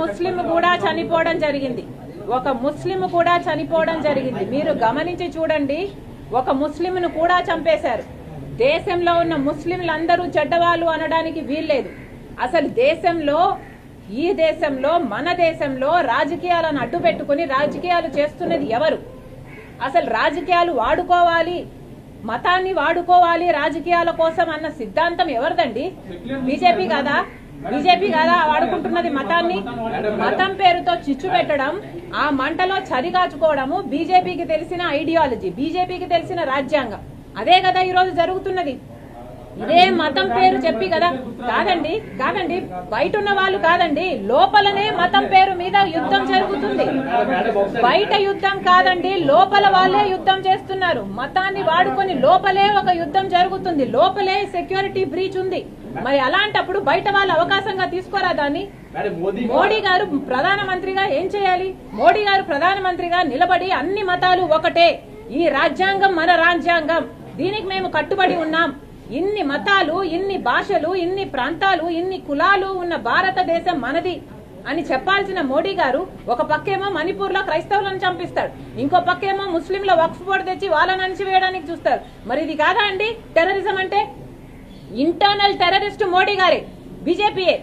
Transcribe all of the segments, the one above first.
ముస్లిం కూడా చనిపోవడం జరిగింది. ఒక ముస్లిం కూడా చనిపోవడం జరిగింది. మీరు గమనించి చూడండి ఒక ముస్లింను కూడా చంపేశారు. దేశంలో ఉన్న ముస్లింలందరూ చెడ్డవాళ్ళు అనడానికి వీల్లేదు. అసలు దేశంలో ఈ దేశంలో మన దేశంలో రాజకీయాలను అడ్డు పెట్టుకుని రాజకీయాలు చేస్తున్నది ఎవరు? అసలు రాజకీయాలు వాడుకోవాలి మతాన్ని వాడుకోవాలి రాజకీయాల కోసం అన్న సిద్ధాంతం ఎవరిదండి? బీజేపీ కాదా. బీజేపీ కదా వాడుకుంటున్నది మతాన్ని. మతం పేరుతో చిచ్చు పెట్టడం ఆ మంటలో చరిగాచుకోవడము బీజేపీకి తెలిసిన ఐడియాలజీ బీజేపీకి తెలిసిన రాజ్యాంగం. అదే కదా ఈ రోజు జరుగుతున్నది. ఇదే మతం పేరు చెప్పి కదా. కాదండి కాదండి బయట ఉన్న వాళ్ళు కాదండి లోపలనే మతం పేరు మీద యుద్ధం జరుగుతుంది. బయట యుద్ధం కాదండి లోపల వాళ్ళే యుద్ధం చేస్తున్నారు. మతాన్ని వాడుకొని లోపలే ఒక యుద్ధం జరుగుతుంది. లోపలే సెక్యూరిటీ బ్రీచ్ ఉంది. మరి అలాంటప్పుడు బయట వాళ్ళు అవకాశంగా తీసుకోరా దాన్ని? మేడం గారు ప్రధానమంత్రిగా ఏం చేయాలి? మోడీ గారు ప్రధానమంత్రిగా నిలబడి అన్ని మతాలు ఒకటే. ఈ రాజ్యాంగం మన రాజ్యాంగం. దీనికి మేము కట్టుబడి ఉన్నాం. ఇన్ని మతాలు ఇన్ని భాషలు ఇన్ని ప్రాంతాలు ఇన్ని కులాలు ఉన్న భారతదేశం మనది అని చెప్పాల్సిన మోడీ గారు ఒక పక్కేమో మణిపూర్లో క్రైస్తవులను చంపిస్తాడు. ఇంకో పక్కేమో ముస్లింల వక్ఫ్ బోర్డు తెచ్చి వాళ్ళని అణిచివేయడానికి చూస్తారు. మరి ఇది కాదా అండి? టెర్రరిజం అంటే ఇంటర్నల్ టెర్రరిస్ట్ మోడీ గారే బీజేపీయే.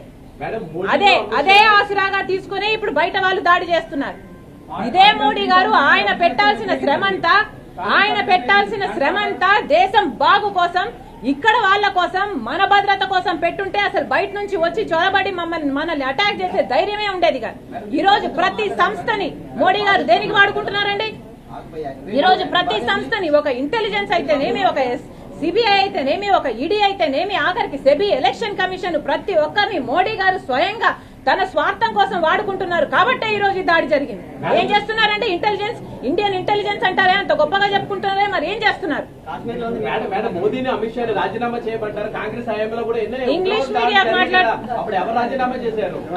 అదే అదే ఆసరాగా తీసుకుని ఇప్పుడు బయట వాళ్ళు దాడి చేస్తున్నారు. ఇదే మోడీ గారు ఆయన పెట్టాల్సిన శ్రమంతా ఆయన పెట్టాల్సిన శ్రమంతా దేశం బాగు కోసం ఇక్కడ వాళ్ళ కోసం మన భద్రత కోసం పెట్టుంటే అసలు బయట నుంచి వచ్చి చొరబడి మమ్మల్ని మనల్ని అటాక్ చేసే ధైర్యమే ఉండేది కాదు. ఈ రోజు ప్రతి సంస్థని మోడీ గారు దేనికి వాడుకుంటున్నారండి? ఈ రోజు ప్రతి సంస్థని ఒక ఇంటెలిజెన్స్ అయితేనేమి ఒక సిబిఐ అయితేనేమి ఒక ఈడీ అయితేనేమి ఆఖరికి సెబీ ఎలక్షన్ కమిషన్ ప్రతి ఒక్కరిని మోడీ గారు స్వయంగా తన స్వార్థం కోసం వాడుకుంటున్నారు. కాబట్టే ఈ రోజు దాడి జరిగింది. ఏం చేస్తున్నారంటే ఇంటెలిజెన్స్ ఇండియన్ ఇంటెలిజెన్స్ అంటారే? అంత గొప్పగా చెప్పుకుంటున్నారే? మరి ఏం చేస్తున్నారు? ఇంగ్లీష్ మీడియా దాడులు మాట్లాడు- జరిగాయి కదా.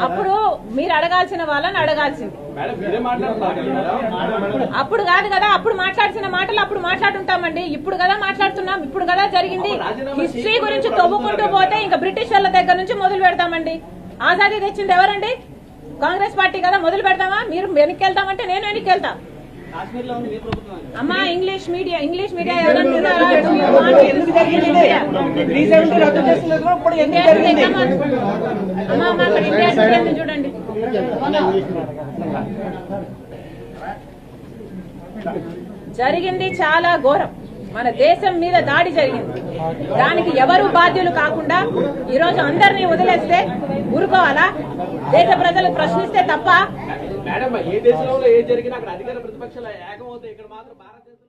అప్పుడు మీరు అడగాల్సిన వాళ్ళని అడగాల్సింది. అప్పుడు కాదు కదా అప్పుడు మాట్లాడిన మాటలు అప్పుడు మాట్లాడుంటామండి. ఇప్పుడు కదా మాట్లాడుతున్నాం ఇప్పుడు కదా జరిగింది. హిస్టరీ గురించి తవ్వుకుంటూ పోతే ఇంకా బ్రిటిష్ వాళ్ళ దగ్గర నుంచి మొదలు పెడతామండి. ఆజాదీ తెచ్చింది ఎవరండి? కాంగ్రెస్ పార్టీ కదా మొదలు పెడతామా? మీరు వెనక్కి వెళ్తామంటే నేను వెనక్కి వెళ్తా అమ్మా ఇంగ్లీష్ మీడియా ఇంగ్లీష్ మీడియా చూడండి. జరిగింది చాలా ఘోరం. మన దేశం మీద దాడి జరిగింది. దానికి ఎవరు బాధ్యులు కాకుండా ఈరోజు రోజు అందరినీ వదిలేస్తే ఊరుకోవాలా? దేశ ప్రజలు ప్రశ్నిస్తే తప్ప మేడం ఏ దేశంలో ఏ జరిగినా అక్కడ అధికార ప్రతిపక్షాలు ఏకమవుతాయి ఇక్కడ మాత్రం భారతదేశం